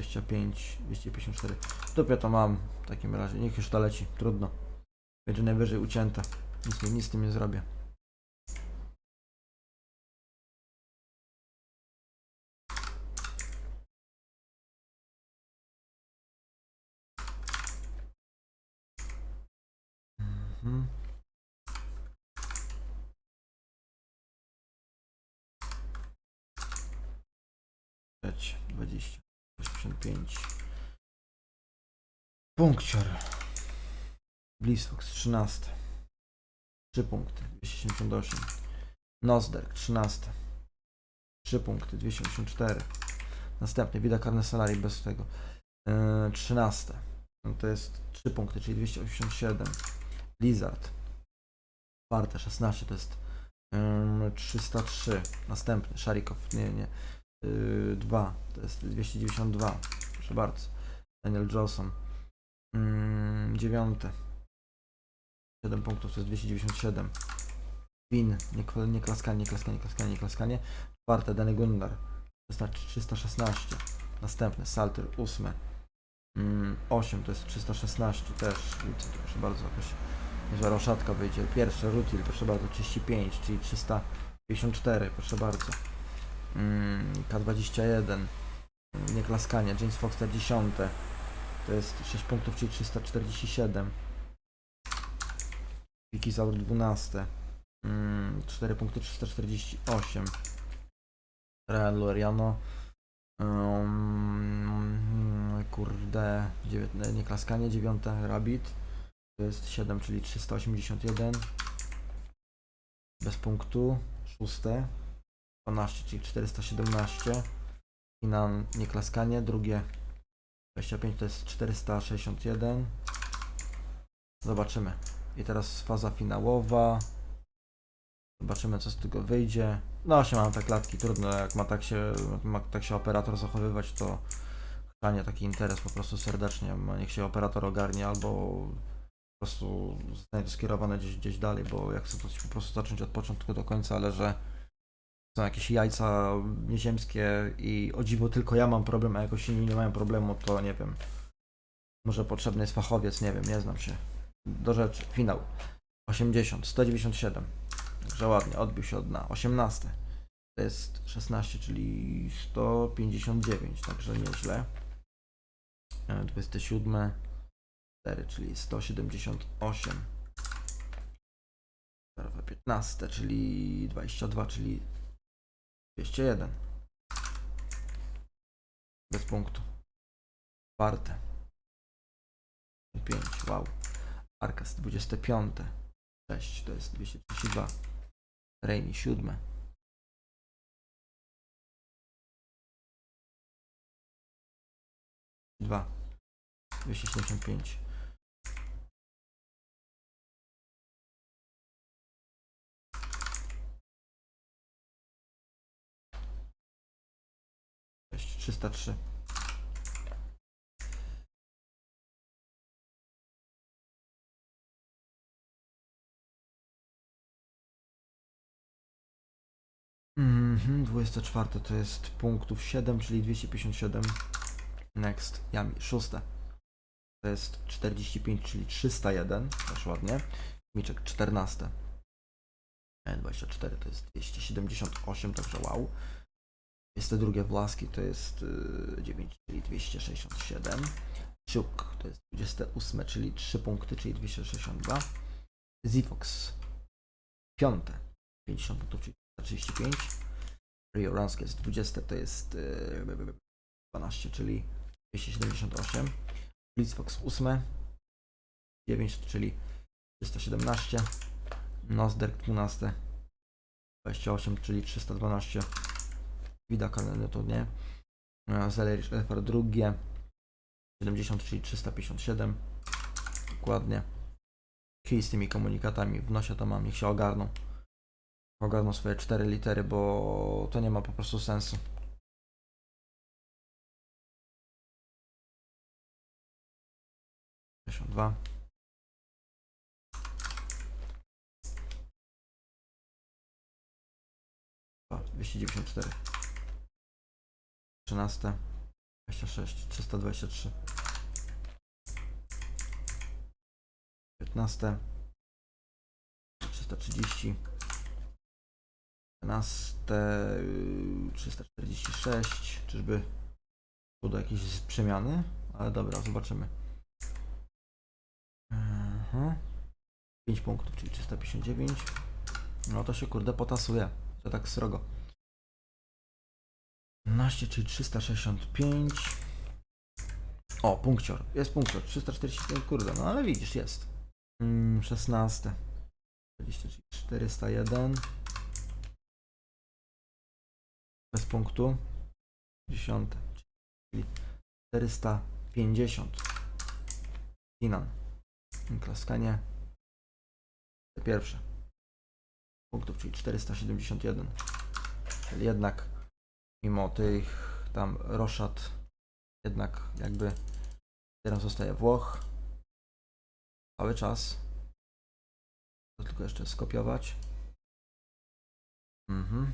25, 254. W dupie to mam w takim razie. Niech już to leci. Trudno. Będzie najwyżej ucięte. Nic, nic z tym nie zrobię. Mhm. Trzecie, 20, 85. Punkcior. Blissfox 13. 3 punkty, 278. Nosderk 13. 3 punkty, 284. Następny, Vida Carne Salari bez tego. Yy, 13. No to jest 3 punkty, czyli 287. Blizzard. Czwarte, 16 to jest ym, 303. Następny, Sharikow, nie, nie. Yy, 2 to jest 292. Proszę bardzo. Daniel Johnson. Ym, dziewiąte. 7 punktów to jest 297. Win, nie, nie klaskanie, nie klaskanie, nie klaskanie, nie klaskanie. Czwarte, Dany Gundar. 316. Następny, Salter, 8. Mm, 8 to jest 316 też. Widzę, Proszę bardzo, jakaś niezła roszatka wyjdzie. Pierwszy, Rutil, proszę bardzo, 35, czyli 354, proszę bardzo. Mm, K21. Mm, Nie klaskanie, James Foster 10. To jest 6 punktów, czyli 347. Wikizaur 12. Mm, 4 punkty 348. Real Loriano. Um, kurde, dziewiętne, nie klaskanie, 9 Rabbit. To jest 7, czyli 381. Bez punktu. 6. 12, czyli 417. I na nieklaskanie, drugie 25 to jest 461. Zobaczymy. I teraz faza finałowa. Zobaczymy co z tego wyjdzie. No się mam te klatki, trudno jak ma tak się, ma tak się operator zachowywać, to chrzanie taki interes po prostu serdecznie. Niech się operator ogarnie albo po prostu zostanie to skierowane gdzieś, gdzieś dalej, bo jak chcę to po prostu zacząć od początku do końca, ale że są jakieś jajca nieziemskie i o dziwo tylko ja mam problem, a jakoś inni nie mają problemu, to nie wiem. Może potrzebny jest fachowiec, nie wiem, nie znam się. Do rzeczy, finał. 80, 197. Także ładnie, odbił się od dna. 18. To jest 16, czyli 159, także nieźle. E, 27. 4, czyli 178. Prawa 15, czyli 22, czyli 201. Bez punktu. Czwarte. 5, wow. Arkas 25. 6 to jest 232. Rainy 7. Dwa. 275. 303. Mhm, 24 to jest punktów 7, czyli 257. Next, Yami, 6. To jest 45, czyli 301, też ładnie. Miczek 14. E, 24 to jest 278, także wow. 22 Wlaski to jest y, 9, czyli 267. Ciuk to jest 28, czyli 3 punkty, czyli 262. Zifox 5, 50 punktów, czyli 35. Rio Ransk jest 20, to jest y, 12, czyli 278. Blitzfox 8, 9, czyli 317. Nosderk 12, 28, czyli 312. Vida Canelo to nie. Zelerich FR drugie, 70, czyli 357. Dokładnie. Kij z tymi komunikatami w nosie to mam, niech się ogarną. Ogarną swoje 4 litery, bo to nie ma po prostu sensu. dwa. Dwa, 294. 13. 26, 323. 15. 330. 11. yy, 346. Czyżby było do jakiejś przemiany? Ale dobra, zobaczymy. Mhm. 5 punktów, czyli 359. No to się kurde potasuje. To tak srogo. 12, czyli 365. O, punkcior. Jest punkcior. 345, kurde, no ale widzisz, jest. Mm, 16. 20, czyli 401. Bez punktu. 10. Czyli 450. Inan. Klaskanie. Pierwsze. Punktów, czyli 471. Czyli jednak mimo tych tam roszad, jednak jakby teraz zostaje Włoch. Cały czas. To tylko jeszcze skopiować. Mhm.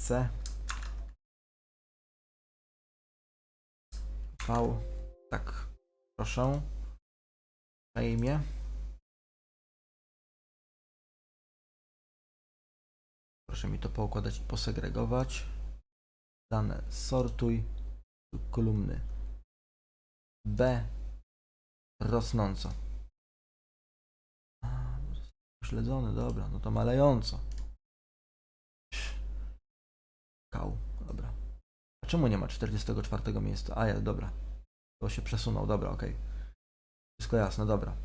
C. V. Tak. Proszę. Na imię. Proszę mi to poukładać i posegregować. Dane sortuj. Kolumny. B. Rosnąco. A, Śledzony, dobra, no to malejąco. Kał, dobra. A czemu nie ma 44 miejsca? A jest, dobra. To się przesunął, dobra, okej. Wszystko jasne, dobra.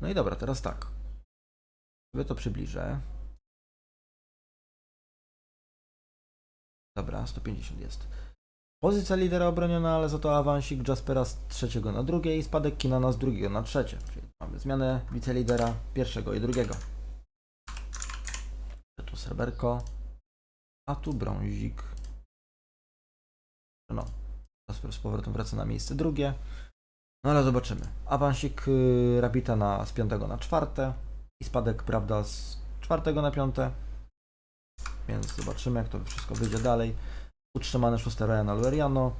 No i dobra, teraz tak. Sobie to przybliżę. Dobra, 150 jest. Pozycja lidera obroniona, ale za to awansik Jaspera z trzeciego na drugie i spadek Kinana z drugiego na trzecie. Czyli mamy zmianę wicelidera pierwszego i drugiego. Tu sreberko, a tu brązik. No, Jasper z powrotem wraca na miejsce drugie. No ale zobaczymy. Awansik y, Rabita na, z piątego na czwarte i spadek, prawda, z czwartego na piąte. Więc zobaczymy, jak to wszystko wyjdzie dalej. Utrzymane szóste Ryan Alveriano,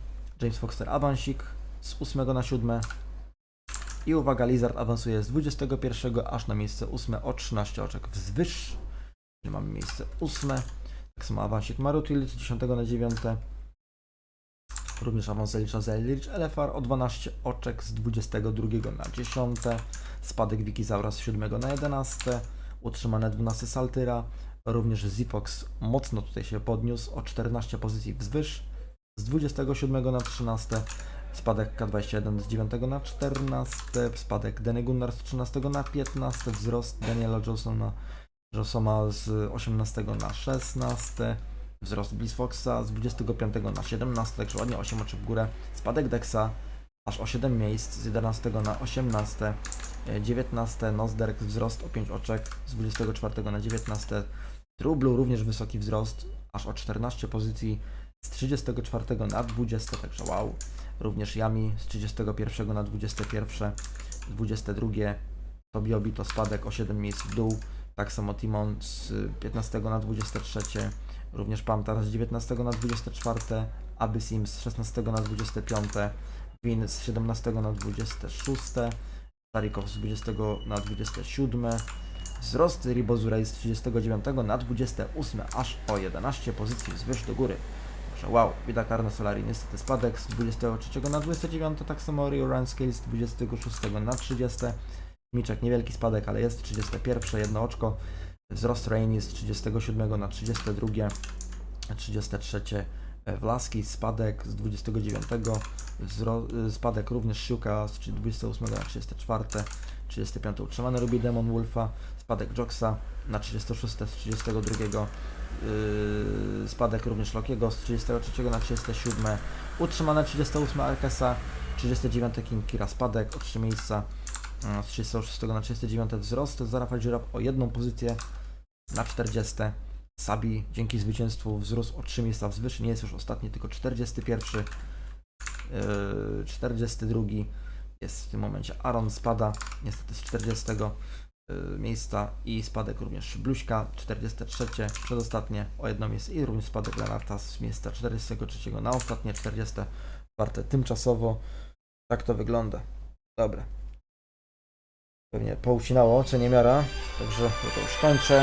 James Foxter awansik z 8 na 7. I uwaga, Lizard awansuje z 21 aż na miejsce 8 o 13 oczek wzwyż. Czyli mamy miejsce 8. Tak samo awansik Marutil z 10 na 9. Również awans zalicza za Elrich LFR o 12 oczek z 22 na 10. Spadek Wikizaura z 7 na 11. Utrzymane 12 Saltyra. Również Zifox mocno tutaj się podniósł o 14 pozycji wzwyż. Z 27 na 13. Spadek K21 z 9 na 14. Spadek Danny Gunnar z 13 na 15. Wzrost Daniela Johnsona z 18 na 16. Wzrost Bliss Foxa z 25 na 17, także ładnie 8 oczy w górę. Spadek Dexa aż o 7 miejsc z 11 na 18. E, 19 Nosderk wzrost o 5 oczek z 24 na 19. True Blue również wysoki wzrost aż o 14 pozycji z 34 na 20, także wow. Również Yami z 31 na 21. 22 Tobiobi to spadek o 7 miejsc w dół. Tak samo Timon z 15 na 23. Również Pamtar z 19 na 24, Abysim z 16 na 25, Win z 17 na 26, Starikow z 20 na 27, wzrost Ribozurej z 39 na 28, aż o 11 pozycji wzwyż do góry. Także wow, Vida Carno Solari niestety spadek z 23 na 29, tak samo Rio Run Scale z 26 na 30, Miczek niewielki spadek, ale jest 31, jedno oczko, Wzrost Rainy z 37 na 32, 33 Wlaski, spadek z 29, wzro- spadek również Siuka z 28 na 34, 35 utrzymany Ruby Demon Wolfa, spadek Joxa na 36 z 32, yy, spadek również Lokiego z 33 na 37, utrzymane 38 Arkesa, 39 Kinkira, spadek o 3 miejsca, z 36 na 39 wzrost, Zara Fajdzira o jedną pozycję na 40. Sabi dzięki zwycięstwu wzrósł o 3 miejsca wzwyż, nie jest już ostatni, tylko 41. Yy, 42 jest w tym momencie Aaron spada, niestety z 40. y, miejsca i spadek również Bluźka, 43, przedostatnie o jedno jest i również spadek Lenarta z miejsca 43 na ostatnie 44 tymczasowo. Tak to wygląda. Dobra. Pewnie poucinało, co nie miara, także to już kończę.